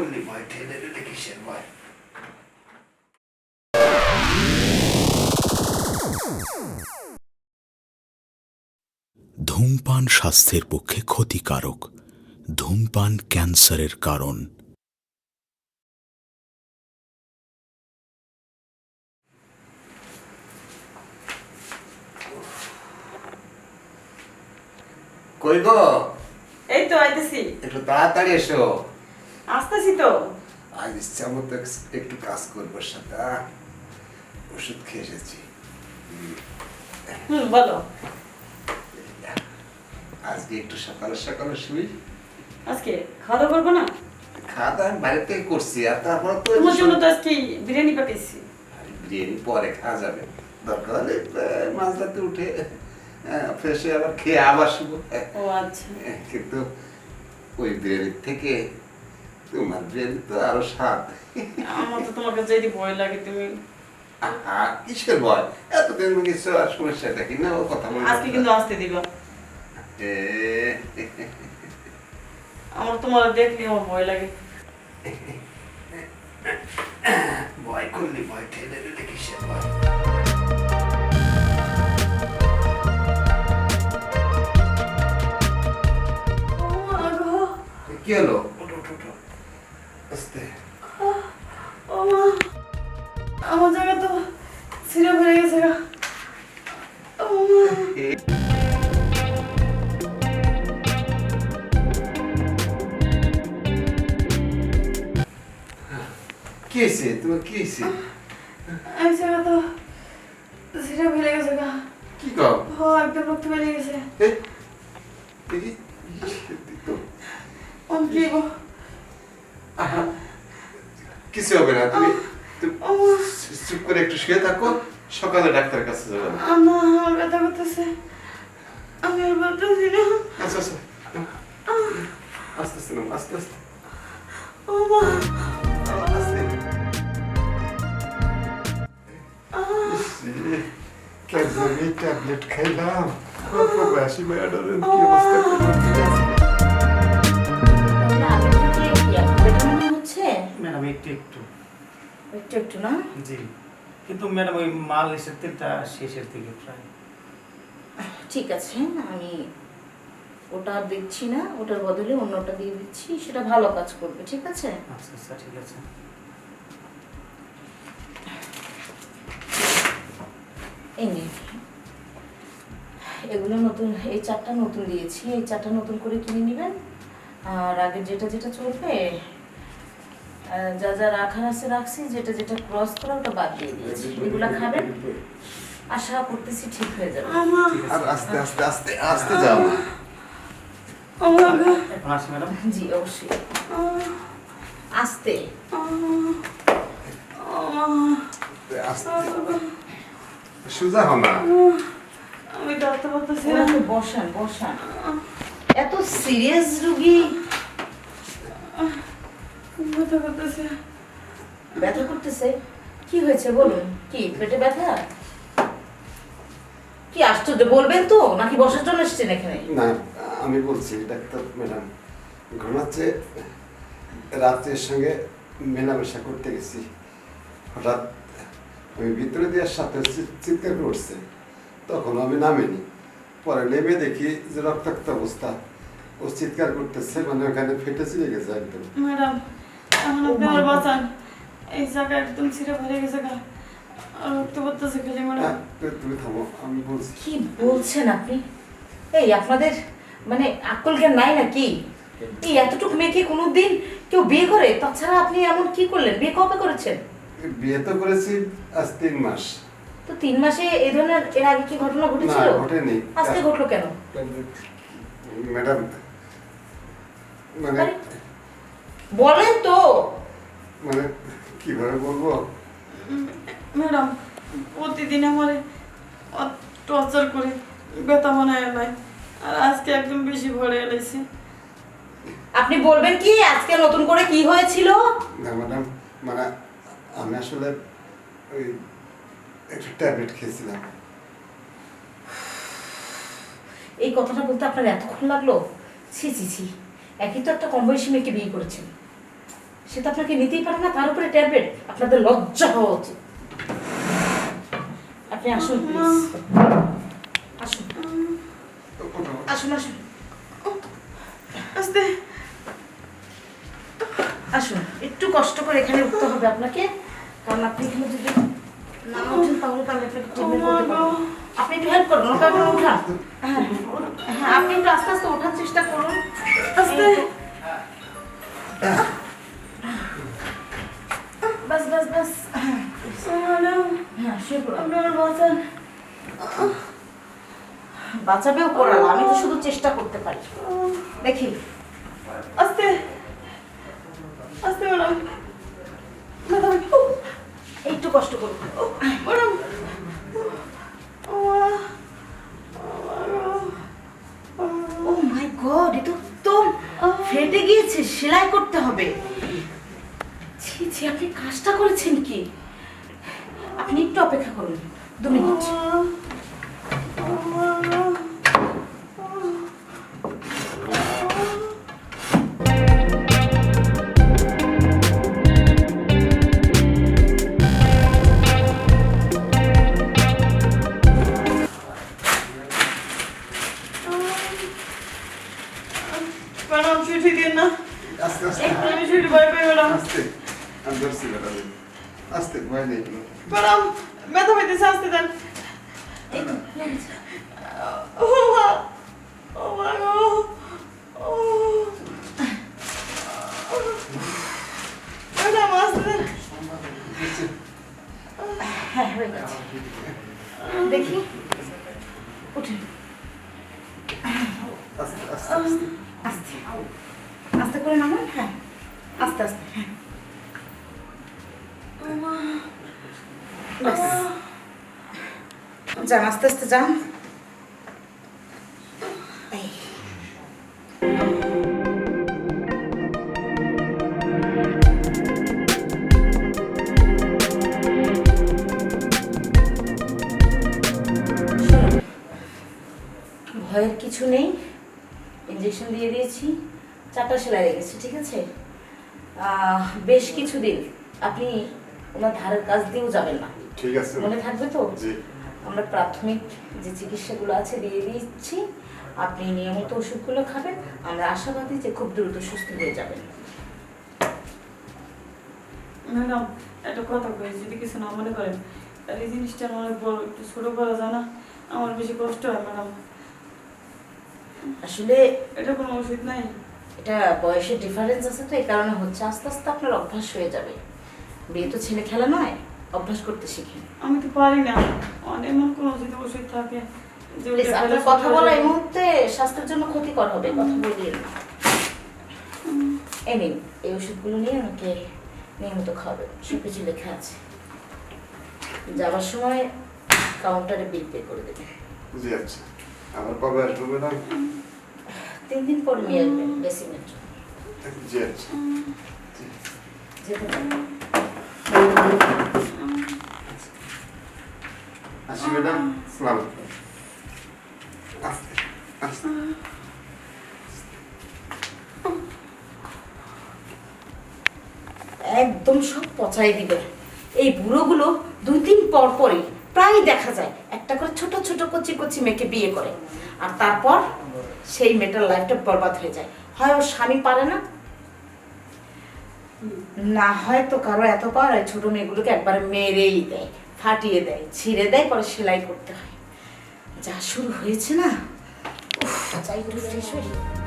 করলি ভয় ঠেলে দিলে কিসের ভয়? ধূমপান স্বাস্থ্যের পক্ষে ক্ষতিকারক ধূমপান ক্যান্সারের কারণ। কই গো? এই তো আইতেছি। একটু তাড়াতাড়ি এসো। আসতেছি তো। আজ ইচ্ছা মতো একটু কাজ করব সাথে ওষুধ খেয়ে এসেছি। হুম বলো। আজকে একটু সকালে সকালে শুই। আজকে খাওয়া দাওয়া করব না? খাওয়া দাওয়া আমি বাইরে থেকে করছি আর তারপর তো তোমার জন্য তো আজকে বিরিয়ানি পাঠিয়েছি বিরিয়ানি পরে খাওয়া যাবে। দরকার হলে আহ, মাঝরাতে উঠে ফ্রেশ হয়ে আবার খেয়ে আবার শুভ ও আচ্ছা। কিন্তু ওই বিরিয়ানির থেকে তোমার বিরিয়ানি তো আরও স্বাদ আমার তো তোমাকে যেদি ভয় লাগে তুমি। কিসের ভয়? এতদিন কিছু আর সমস্যাটা কি না ও কথা বলে আজকে কিন্তু আসতে দিবা। আমার তোমার দেখলে আমার ভয় লাগে। ভয় করলি ভয় ঠেলে দিলে কিসের ভয়? কি হলো? কি হয়েছে? তোমার কি হয়েছে? এই জায়গা তো ছিঁড়ে ফেলে গেছে গা। কি কও? ও একদম রক্ত বেরিয়ে গেছে। দেখি। তো আমি কি গো? আহা, কিছু হবে না তুমি চুপ করে একটু শুয়ে থাকো সকালে ডাক্তারের কাছে যাবে। আম্মা আমার ব্যথা করতেছে। আমি আর বলতেছি না। আচ্ছা আচ্ছা আস্তে আস্তে আস্তে আস্তে। ও মা ট্যাবলেট খাইলাম প্রবাসী কি অবস্থা? ম্যাডাম একটু একটু। একটু একটু না? জি। কিন্তু ম্যাডাম ওই মাল এসের তেলটা শেষের দিকে প্রায়। ঠিক আছে আমি ওটা দিচ্ছি না। ওটার বদলে অন্যটা দিয়ে দিচ্ছি। সেটা ভালো কাজ করবে ঠিক আছে? আচ্ছা আচ্ছা ঠিক আছে। এই এগুলো নতুন এই চারটা নতুন দিয়েছি। এই চারটা নতুন করে কিনে নেবেন। আর আগে যেটা যেটা চলবে যা যা রাখার আছে রাখছি যেটা যেটা ক্রস করা ওটা বাদ দিয়ে দিয়েছি। এগুলো খাবেন। আশা করতেছি ঠিক হয়ে যাবে। আমা। আর আস্তে আস্তে আস্তে আস্তে যাও। জি অবশ্যই। আস্তে। আস্তে সোজা না। আমি ডাক্তার বলতেছি না। ওনাকে বসান বসান। এত সিরিয়াস রুগী। ব্যথা করতেছে। ব্যথা করতেছে? কি হয়েছে বলুন? কি পেটে ব্যথা? কি আশ্চর্য বলবেন তো? নাকি বসার জন্য এসেছেন এখানে? না আমি বলছি ডাক্তার ম্যাডাম ঘুমাচ্ছে রাত্রের সঙ্গে মেলামেশা করতে গেছি। হঠাৎ আমি ভিতরে দেওয়ার সাথে চিৎকার করে উঠছে তখন আমি নামিনি। পরে নেমে দেখি যে রক্তাক্ত অবস্থা। ও চিৎকার করতেছে মানে ওখানে ফেটে চিড়ে গেছে একদম। ম্যাডাম এখন আপনি আমার বাঁচান। এই জায়গা একদম ছিঁড়ে ফেলে গেছে গা। আর রক্ত পড়তেছে খালি ম্যাডাম। হ্যাঁ, তুমি থামো আমি বলছি। কি বলছেন আপনি? এই আপনাদের মানে জ্ঞান নাই নাকি? এই এতটুকু মেয়েকে কোনোদিন কেউ বিয়ে করে? তাছাড়া আপনি এমন কি করলেন? বিয়ে কবে করেছেন? বিয়ে তো করেছি আজ তিন মাস। তো তিন মাসে এই ধরনের এর আগে কি ঘটনা না ঘটেনি। আজকে ঘটলো কেন? ম্যাডাম মানে বলেন তো। মানে কীভাবে বলব? ম্যাডাম প্রতিদিন আমার টর্চার করে ব্যথা মনে হয় নাই আর আজকে একদম বেশি ভরে এলাইছে। আপনি বলবেন কি আজকে নতুন করে কি হয়েছিল? না ম্যাডাম মানে আমি আসলে ওই একটু ট্যাবলেট খেয়েছিলাম। এই কথাটা বলতে আপনার এতক্ষণ লাগল? ছি ছি ছি। একই তো একটা কম বয়সী মেয়েকে বিয়ে করেছেন। সে তো আপনাকে নিতেই পারে না তার উপরে ট্যাবলেট। আপনাদের লজ্জা হওয়া উচিত। আপনি আসুন প্লিজ আসুন। আসুন আসুন। আস্তে। আসুন। একটু কষ্ট করে এখানে উঠতে হবে আপনাকে। কারণ আপনি এখানে যদি না তাহলে। আপনি একটু হেল্প করুন আপনি উঠান হ্যাঁ। হ্যাঁ আপনি একটু আস্তে আস্তে ওঠার চেষ্টা করুন। আস্তে। বাস বাস বাস। ম্যাডাম হ্যাঁ শুয়ে পড়ুন আপনার বাঁচান। বাঁচাবেও করাল আমি তো শুধু চেষ্টা করতে পারি। দেখি। আস্তে। আস্তে ম্যাডাম কষ্ট করুন ম্যাডাম তো ফেটে গিয়েছে, সেলাই করতে হবে। ছি ছি, আপনি কাজটা করেছেন কি? আপনি একটু অপেক্ষা করুন। দু মিনিট। দিন না। আস্তে আস্তে। আমি ছুটি পাই পাই ম্যাডাম আস্তে আমি ধরছি ম্যাডাম আস্তে ভয় নেই কোনো। ম্যাডাম ব্যথা পাইতেছে আসতে দেন। ও মা ও মা গো ও ম্যাডাম আসতে দেন। হ্যাঁ দেখি। উঠুন। আস্তে আস্তে। আস্তে। আস্তে করে নামান হ্যাঁ। আস্তে আস্তে হ্যাঁ। যান আস্তে আস্তে যান। ভয়ের কিছু নেই। ইঞ্জেকশন দিয়ে দিয়েছি। চারটা সেলাই লেগেছে ঠিক আছে? আহ, বেশ কিছুদিন আপনি ওনার ধারের কাজ দিয়েও যাবেন না। ঠিক আছে। মনে থাকবে তো? আমরা প্রাথমিক যে চিকিৎসাগুলো আছে দিয়ে দিচ্ছি আপনি নিয়মিত ওষুধগুলো খাবেন আমরা আশাবাদী যে খুব দ্রুত সুস্থ হয়ে যাবেন। ম্যাডাম একটা কথা কই যদি কিছু না মনে করেন আর এই জিনিসটা অনেক বড় একটু ছোট করা যায় না? আমার বেশি কষ্ট হয় ম্যাডাম। আসলে এটা কোনো ওষুধ নাই? এটা বয়সের ডিফারেন্স আছে তো এই কারণে হচ্ছে আস্তে আস্তে আপনার অভ্যাস হয়ে যাবে। বিয়ে তো ছেলে খেলা নয় অভ্যাস করতে শিখেন আমি তো পারি না। অনেক এমন কোনো যদি ওষুধ থাকে। আপনার কথা বলা এই মুহূর্তে স্বাস্থ্যের জন্য ক্ষতিকর হবে কথা বলিয়ে না এই নিন এই ওষুধগুলো নিয়ে আমাকে নিয়মিত খাবে সব কিছু লেখা আছে। যাবার সময় কাউন্টারে বিল পে করে দেবেন। জি আচ্ছা আবার কবে আসব ম্যাডাম? তিন দিন পর নিয়ে আসবেন বেসিমেন্ট জি আচ্ছা। আসি ম্যাডাম। সালাম। একদম সব পচাই দিবে। এই বুড়োগুলো দুই দিন পর পরই প্রায় দেখা যায় একটা করে ছোট ছোট কচি কচি মেয়েকে বিয়ে করে। আর তারপর সেই মেয়েটার লাইফটা বরবাদ হয়ে যায়। হয় ওর স্বামী পারে না? না হয় তো কারও এত পাওয়ার হয়, ছোট মেয়েগুলোকে একবার মেরেই দেয়, ফাটিয়ে দেয়, ছিঁড়ে দেয়, পরে সেলাই করতে হয়। যা শুরু হয়েছে না যাই হোক, শেষ হই